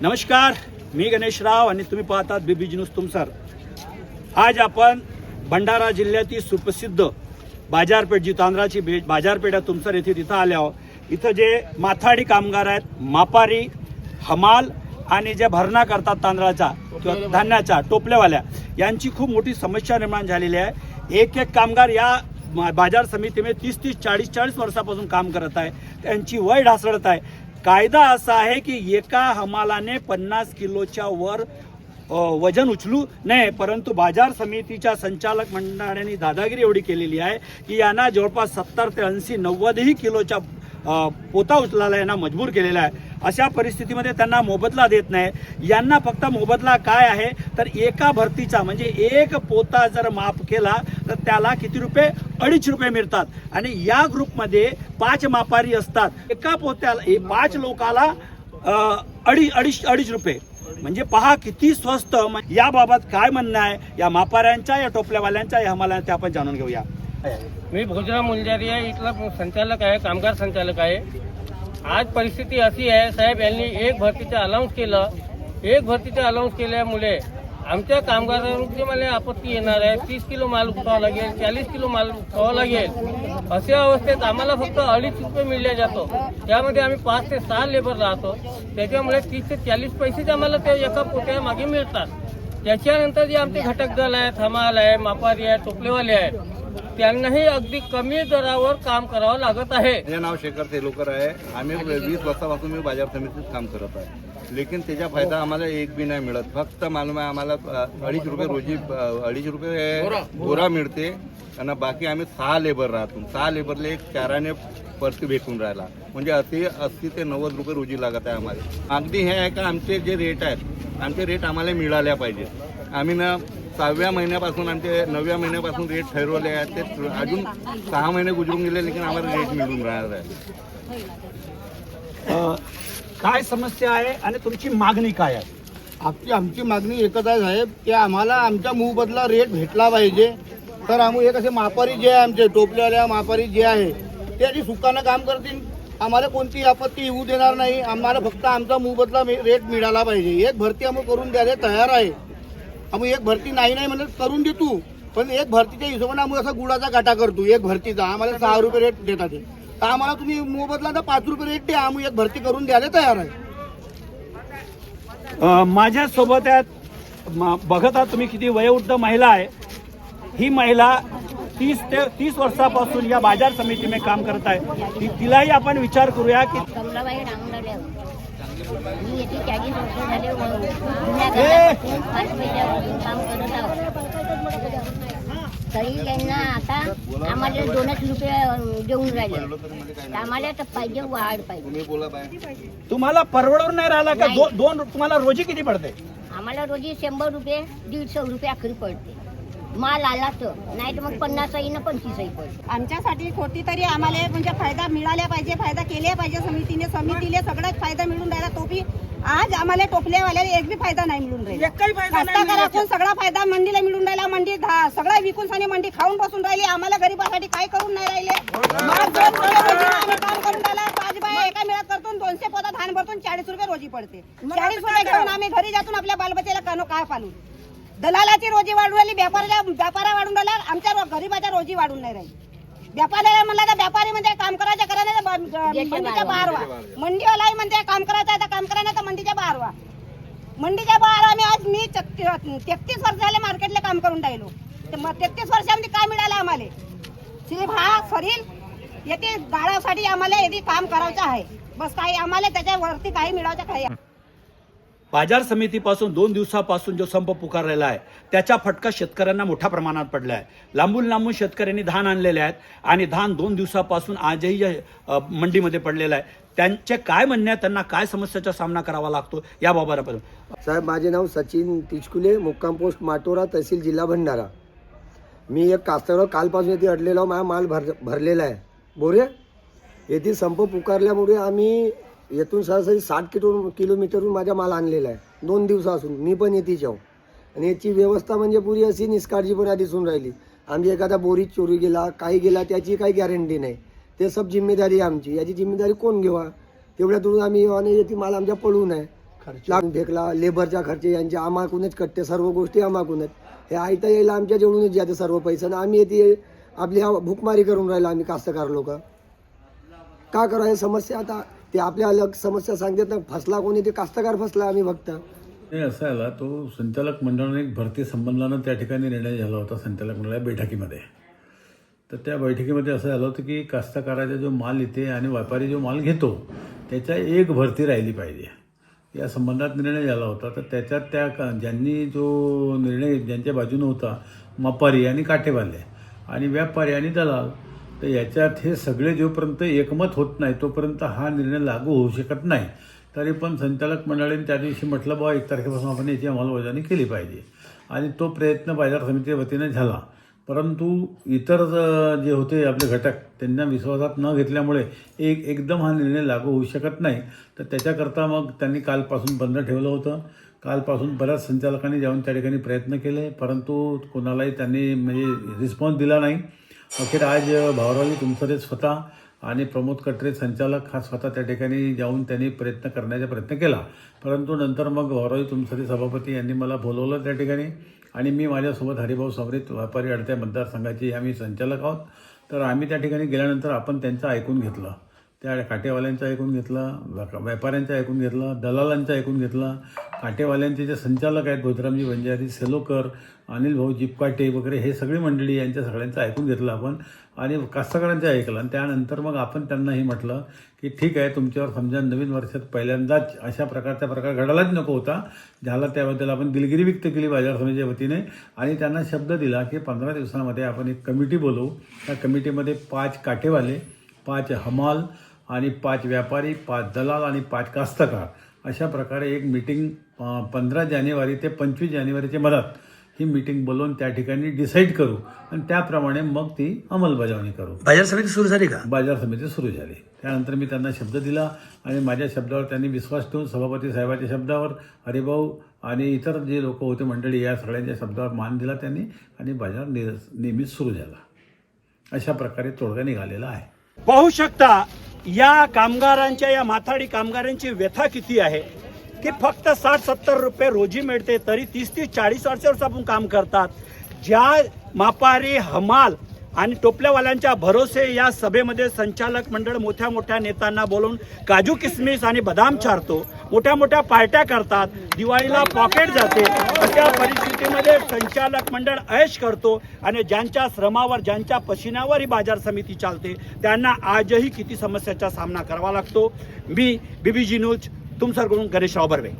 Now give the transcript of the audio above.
नमस्कार मी गणेश राव आणि तुम्ही पाहतात बीबी न्यूज तुमसर आज आपण भंडारा जिल्ह्यातील सुप्रसिद्ध बाजारपेठ जी तांदळाची बे बाजारपेठ आहे तुमसर येथे तिथं आले आहोत. इथं जे माथाडी कामगार आहेत मापारी हमाल आणि जे भरणा करतात तांदळाचा किंवा धान्याच्या टोपल्यावाल्या यांची खूप मोठी समस्या निर्माण झालेली आहे. एक एक कामगार या बाजार समितीमध्ये तीस तीस चाळीस चाळीस वर्षापासून काम करत आहे. त्यांची वय ढासळत आहे. कायदा असा आहे की एका हमालाने पन्नास किलोच्या वर वजन उचलू नये परंतु बाजार समितीच्या संचालक मंडळाने दादागिरी एवढी केलेली आहे की यांना जवळपास सत्तर ते ऐंशी नव्वदही किलोच्या पोता उचलायला यांना मजबूर केलेला आहे. अशा परिस्थितीमध्ये त्यांना मोबदला देत नाही. यांना फक्त मोबदला काय आहे? तर एका भरतीचा म्हणजे एक पोता जर माफ केला तर त्याला किती रुपये? अडीच रुपये मिळतात. आणि या ग्रुपमध्ये पाच मापारी असतात. एका पोत्याला पाच लोकाला अडी अडीच अडीच रुपये. म्हणजे पहा किती स्वस्त. म- याबाबत काय म्हणणं आहे? या मापाऱ्यांच्या या टोपल्यावाल्यांच्या या हमाला ते आपण जाणून घेऊया. मी भोजराव मुलजारी आहे. इथला संचालक आहे कामगार संचालक आहे. आज परिस्थिती अशी आहे साहेब यांनी एक भरतीचं अलाउन्स केलं. एक भरतीचं अलाउन्स केल्यामुळे आमच्या कामगारांची मला आपत्ती येणार आहे. तीस किलो माल उठवावा लागेल चाळीस किलो माल उठवावा लागेल. अशा अवस्थेत आम्हाला फक्त अडीच रुपये मिळल्या जातो. त्यामध्ये आम्ही पाच ते सहा लेबर राहतो. त्याच्यामुळे तीस ते चाळीस पैसेच आम्हाला ते एका पोट्या मागे मिळतात. त्याच्यानंतर जे आमचे घटक दल आहेत हमाल आहे मापारी आहे टोपलेवाले आहेत त्यांनाही अगदी कमी दरावर काम करावं लागत आहे. माझे नाव शेखर तेलोकर आहे. आम्ही वीस वर्षापासून मी बाजार समितीत काम करत आहे. लेकिन त्याचा फायदा आम्हाला एक बी नाही मिळत. फक्त मालूम आहे आम्हाला अडीच रुपये रोजी अडीच रुपये गोरा मिळते. आणि बाकी आम्ही सहा लेबर राहतो. सहा लेबरला एक चाराने परती भेटून राहिला. म्हणजे असे अस्सी ते नव्वद रुपये रोजी लागत आहे आम्हाला. अगदी हे आहे का आमचे जे रेट आहेत आमचे रेट आम्हाला मिळाल्या पाहिजे आम्ही ना सहाव्या महिन्यापासून आमचे नवव्या महिन्यापासून रेट ठरवले आहेत. ते अजून सहा महिने गुजरून गेले लेकिन आम्हाला रेट मिळून राहणार आहे. काय समस्या आहे आणि तुमची मागणी काय आहे? आमची आमची मागणी एकच आहे साहेब की आम्हाला आमच्या मूबदला रेट भेटला पाहिजे. तर आम्ही एक असे मापारी जे आहे आमचे टोपल्यावाल्या मापारी जे आहे ते आधी सुखानं काम करतील. आम्हाला कोणती आपत्ती येऊ देणार नाही. आम्हाला फक्त आमचा मोबदला मे- रेट मिळाला पाहिजे. एक भरती आम्ही करून द्यायला तयार आहे. आम्ही एक भरती नाही नाही म्हणत करून देतो पण एक भरतीच्या हिशोबाने आम्ही असा गुळाचा काटा करतो एक भरतीचा. आम्हाला सहा रुपये रेट देतात ते. तर आम्हाला तुम्ही मोबदला तर पाच रुपये रेट द्या आम्ही एक भरती करून द्यायला तयार आहे. अ, माझ्यासोबत बघत आहात तुम्ही किती वयोवृद्ध महिला आहे. ही महिला तीस ते तीस वर्षापासून या बाजार समितीमध्ये काम करत आहे. ती- तिलाही आपण विचार करूया की मी येथे चाळीस वर्ष झाले जुन्या पाच महिन्यापासून काम करत आहोत तरी यांना आता आम्हाला दोनच रुपये देऊन राहिले आम्हाला तर पाहिजे वाढ पाहिजे तुम्हाला परवडून नाही राहिला का. दो- दोन तुम्हाला रोजी किती पडते? आम्हाला रोजी शंभर रुपये दीडशे रुपये अखरी पडते. माल आला तर. नाही तर मग पन्नासही ना पंचवीसही पडते आमच्यासाठी कोटी तरी आम्हाला म्हणजे फायदा मिळाला पाहिजे फायदा केला पाहिजे समितीने समितीला सगळाच फायदा मिळून राहिला तो बी. आज आम्हाला टोपलेवाल्याला एक बी फायदा नाही मिळून राहिला. सगळा फायदा मंडीला मिळून राहिला मंडी धा- सगळा विकून साने मंडी खाऊन बसून राहिली आम्हाला गरीबासाठी काय करून नाही राहिले? माल दोन रुपये रोजीनं आम्ही काम करून राहिला. पाच बाया एका मिळत करतून दोनशे पोता धान भरतून चाळीस रुपये रोजी पडते. चाळीस रुपये घेऊन आम्ही घरी जातून आपल्या बालबच्च्याला कानो काय पालू दलालाची रोजी वाढून राहिली व्यापाऱ्याला व्यापारा वाढून राहिला आमच्या गरीबाच्या रोजी वाढून नाही राहिली. व्यापाऱ्याला म्हणला तर व्यापारी म्हणजे काम करायचं करा नाही तर ब- मंडीच्या बाहेरवा मंडीवालाही म्हणते काम करायचं आहे तर काम करा नाही तर मंडीच्या बाहेरवा मंडीच्या बाहेर आम्ही आज मी तेहतीस वर्ष झाले मार्केटला काम करून राहिलो. तेहतीस वर्षामध्ये काय मिळालं आम्हाला? सिर्फ हा सरील येथे गाळासाठी आम्हाला येथे काम करायचं आहे. बस काही आम्हाला त्याच्यावरती काही मिळायचं काही बाजार समितीपासून दोन दिवसापासून जो संप पुकारलेला आहे त्याचा फटका शेतकऱ्यांना मोठ्या प्रमाणात पडला आहे लांबून लांबून शेतकऱ्यांनी धान आणलेले आहेत आणि धान दोन दिवसापासून आजही या, मंडीमध्ये पडलेलं आहे. त्यांचे काय म्हणणे आहे? त्यांना काय समस्याचा सामना करावा लागतो? याबाबत आपण साहेब माझे नाव सचिन तिचकुले मुक्काम पोस्ट माटोरा तहसील जिल्हा भंडारा. मी एक कास्तराव कालपासून येथे अडलेला माझा माल भर भरलेला आहे. बोरे येथील संप पुकारल्यामुळे आम्ही येथून सरासरी साठ किलो किलोमीटरहून माझा माल आणलेला आहे. दोन दिवसापासून. मी पण येथे जाऊ आणि याची व्यवस्था म्हणजे पुरी अशी निष्काळजीपणा दिसून राहिली. आम्ही एखादा बोरीत चोरी गेला काही गेला त्याची काही गॅरंटी नाही. ते सब जिम्मेदारी आहे आमची. याची जिम्मेदारी कोण घेवा? तेवढ्या दूर आम्ही आणि येथे माल आमच्या पळून आहे. लागून फेकला लेबरचा खर्च यांचे आमाकूनच कटते सर्व गोष्टी आमाकूनच हे आयता येईल आमच्या जेवढूनच जाते सर्व पैसे. आणि आम्ही येते आपली भूकमारी करून राहिलो आम्ही कास्तकार लोक. का करा हे समस्या आता ते आपल्या अलग समस्या सांगतात ना फसला कोणी ते कास्तकार फसला आम्ही फक्त. हे असं आला तो संचालक मंडळाने एक भरती संबंधानं त्या ठिकाणी निर्णय झाला होता संचालक मंडळा बैठकीमध्ये. तर त्या बैठकीमध्ये असं झालं होतं की कास्तकाराचा जो माल येते आणि व्यापारी जो माल घेतो त्याच्या एक भरती राहिली पाहिजे. या संबंधात निर्णय झाला होता. तर त्याच्यात त्या का- ज्यांनी जो निर्णय ज्यांच्या बाजूनं होता मपारी आणि काठेवाले. आणि व्यापारी आणि दलाल तर याच्यात हे सगळे जोपर्यंत एकमत होत नाही तोपर्यंत हा निर्णय लागू होऊ शकत नाही. तरी पण संचालक मंडळाने त्या दिवशी म्हटलं बाबा एक तारखेपासून आपण याची अंमलबजावणी केली पाहिजे. आणि तो प्रयत्न बाजार समितीच्या वतीने झाला. परंतु इतर जे होते आपले घटक त्यांना विश्वासात न घेतल्यामुळे एक एकदम हा निर्णय लागू होऊ शकत नाही. तर त्याच्याकरता मग त्यांनी कालपासून बंद ठेवलं होतं. कालपासून बऱ्याच संचालकांनी जाऊन त्या ठिकाणी प्रयत्न केले परंतु कोणालाही त्यांनी म्हणजे रिस्पॉन्स दिला नाही. अखेर आज भाऊरावी तुमचं ते स्वतः आणि प्रमोद कटरे संचालक हा स्वतः त्या ठिकाणी जाऊन त्यांनी प्रयत्न करण्याचा प्रयत्न केला. परंतु नंतर मग भावरावली तुमसरे सभापती यांनी मला बोलवलं त्या ठिकाणी आणि मी माझ्यासोबत हरिभाऊ समृत व्यापारी अडत्या मतदारसंघाचे आम्ही संचालक आहोत. तर आम्ही त्या ठिकाणी गेल्यानंतर आपण त्यांचं ऐकून घेतलं. त्या काटेवाल्यांचं ऐकून घेतलं व्यापाऱ्यांचं ऐकून घेतलं दलालांचं ऐकून घेतलं काटेवाल्यांचे जे संचालक आहेत भोजरामजी बंजारी सेलोकर अनिल भाऊ जिपकाटे वगैरे हे सगळी मंडळी यांच्या सगळ्यांचं ऐकून घेतलं आपण आणि कास्तकारांचं ऐकलं. आणि त्यानंतर मग आपण त्यांनाही म्हटलं की ठीक आहे तुमच्यावर समजा नवीन वर्षात पहिल्यांदाच अशा प्रकारचा प्रकार घडायलाच नको होता झाला त्याबद्दल आपण दिलगिरी व्यक्त केली बाजार समितीच्या वतीने. आणि त्यांना शब्द दिला की पंधरा दिवसांमध्ये आपण एक कमिटी बोलवू. त्या कमिटीमध्ये पाच काटेवाले पाच हमाल आणि पाच व्यापारी पाच दलाल आणि पाच कास्तकार. अशा प्रकारे एक मीटिंग पंधरा जानेवारी ते पंचवीस जानेवारीच्या मधात ही मीटिंग बोलवून त्या ठिकाणी डिसाईड करू. आणि त्याप्रमाणे मग ती अंमलबजावणी करू. बाजार समिती सुरू झाली का? बाजार समिती सुरू झाली. त्यानंतर मी त्यांना शब्द दिला आणि माझ्या शब्दावर त्यांनी विश्वास ठेवून सभापती साहेबाच्या शब्दावर हरिभाऊ आणि इतर जे लोक होते मंडळी या सगळ्यांच्या शब्दावर मान दिला त्यांनी आणि बाजार नेहमीच सुरू झाला. अशा प्रकारे तोडगा निघालेला आहे. पाहू शकता या कामगारांच्या या माथाडी कामगारांची व्यथा किती आहे? की फक्त साठ सत्तर रुपये रोजी मिळते तरी तीस तीस चाळीस वर्षापासून काम करतात. ज्या मापारी हमाल आणि टोपल्यावाल्यांच्या भरोसे या सभेमध्ये संचालक मंडळ मोठ्या मोठ्या नेत्यांना बोलून काजू किसमिस आणि बदाम चारतो. मोठ्या मोठ्या पार्ट्या करतात. दिवाळीला पॉकेट जाते. अशा परिस्थितीमध्ये संचालक मंडळ ऐश करतो आणि ज्यांच्या श्रमावर ज्यांच्या पशिन्यावर ही बाजार समिती चालते त्यांना आजही किती समस्याचा सामना करावा लागतो? मी बीबीजी न्यूज तुमच्याकडून गणेशराव बर्वे.